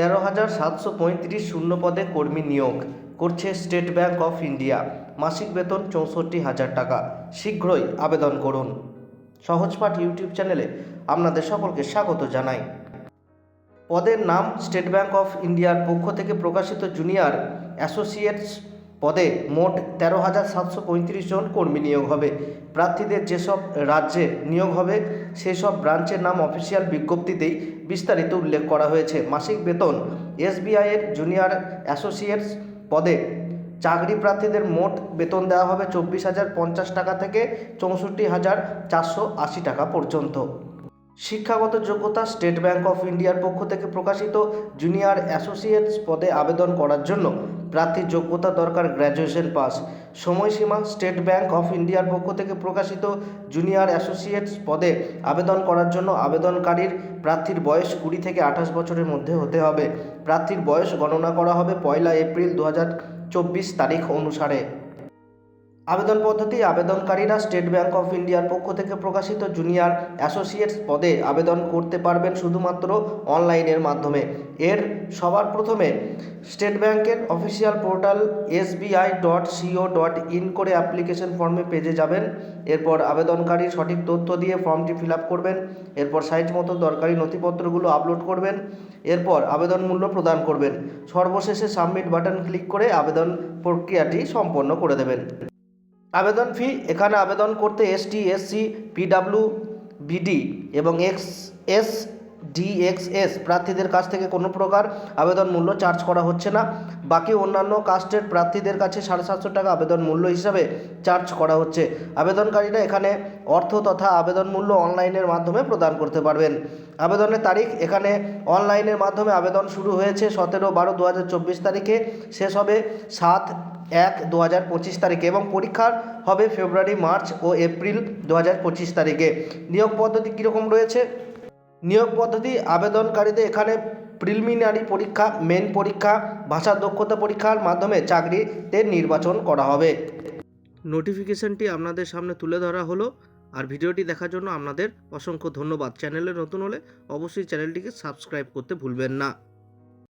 তেরো হাজার সাতশো পঁয়ত্রিশ শূন্য পদে কর্মী নিয়োগ করছে স্টেট ব্যাঙ্ক অফ ইন্ডিয়া। মাসিক বেতন চৌষট্টি হাজার টাকা। শীঘ্রই আবেদন করুন। সহজপাঠ ইউটিউব চ্যানেলে আপনাদের সকলকে স্বাগত জানাই। পদের নাম স্টেট ব্যাঙ্ক অফ ইন্ডিয়ার পক্ষ থেকে প্রকাশিত জুনিয়র অ্যাসোসিয়েটস পদে মোট তেরো হাজার সাতশো পঁয়ত্রিশ জন কর্মী নিয়োগ হবে। প্রার্থীদের যেসব রাজ্যে নিয়োগ হবে, সেসব ব্রাঞ্চের নাম অফিসিয়াল বিজ্ঞপ্তিতেই বিস্তারিত উল্লেখ করা হয়েছে। মাসিক বেতন এসবিআইয়ের জুনিয়র অ্যাসোসিয়েটস পদে চাকরি প্রার্থীদের মোট বেতন দেওয়া হবে চব্বিশ হাজার পঞ্চাশ টাকা থেকে চৌষট্টি হাজার চারশো আশি টাকা পর্যন্ত। শিক্ষাগত যোগ্যতা স্টেট ব্যাংক অফ ইন্ডিয়ার পক্ষ থেকে প্রকাশিত জুনিয়র অ্যাসোসিয়েটস পদে আবেদন করার জন্য প্রার্থীর যোগ্যতা দরকার গ্র্যাজুয়েশন পাস। সময়সীমা স্টেট ব্যাংক অফ ইন্ডিয়ার পক্ষ থেকে প্রকাশিত জুনিয়র অ্যাসোসিয়েটস পদে আবেদন করার জন্য আবেদনকারীর প্রার্থীর বয়স কুড়ি থেকে আঠাশ বছরের মধ্যে হতে হবে। প্রার্থীর বয়স গণনা করা হবে পয়লা এপ্রিল দু চব্বিশ তারিখ অনুসারে। আবেদন পদ্ধতি আবেদনকারীরা স্টেট ব্যাংক অফ ইন্ডিয়ার পক্ষ থেকে প্রকাশিত জুনিয়র অ্যাসোসিয়েটস পদে আবেদন করতে পারবেন শুধুমাত্র অনলাইনের মাধ্যমে। এর সবার প্রথমে স্টেট ব্যাংকের official portal SBI dot co dot in করে অ্যাপ্লিকেশন ফর্মে পেজে যাবেন। এরপর আবেদনকারীর সঠিক তথ্য দিয়ে ফর্মটি ফিল করবেন। এরপর সাইজ মতো দরকারি নথিপত্রগুলো আপলোড করবেন। এরপর আবেদন মূল্য প্রদান করবেন। সর্বশেষে সাবমিট বাটন ক্লিক করে আবেদন প্রক্রিয়াটি সম্পন্ন করে দেবেন। আবেদন ফি এখানে আবেদন করতে এসটি এসসি পিডাব্লিউ বিডি এবং এক্স এস ডিএক্সএস প্রার্থীদের কাছ থেকে কোনো প্রকার আবেদন মূল্য চার্জ করা হচ্ছে না। বাকি অন্যান্য কাস্টের প্রার্থীদের কাছে সাড়ে সাতশো টাকা আবেদন মূল্য হিসাবে চার্জ করা হচ্ছে। আবেদনকারীরা এখানে অর্থ তথা আবেদন মূল্য অনলাইনের মাধ্যমে প্রদান করতে পারবেন। আবেদনের তারিখ এখানে অনলাইনের মাধ্যমে আবেদন শুরু হয়েছে সতেরো বারো দু তারিখে। শেষ হবে সাত এক দু তারিখে এবং পরীক্ষার হবে ফেব্রুয়ারি, মার্চ ও এপ্রিল দু হাজার পঁচিশ তারিখে। নিয়োগ পদ্ধতি কীরকম রয়েছে? নিয়োগ পদ্ধতি আবেদনকারীদের এখানে প্রিলিমিনারি পরীক্ষা, মেন পরীক্ষা, ভাষা দক্ষতা পরীক্ষার মাধ্যমে চাকরিতে নির্বাচন করা হবে। নোটিফিকেশনটি আপনাদের সামনে তুলে ধরা হলো। আর ভিডিওটি দেখার জন্য আপনাদের অসংখ্য ধন্যবাদ। চ্যানেলে নতুন হলে অবশ্যই চ্যানেলটিকে সাবস্ক্রাইব করতে ভুলবেন না।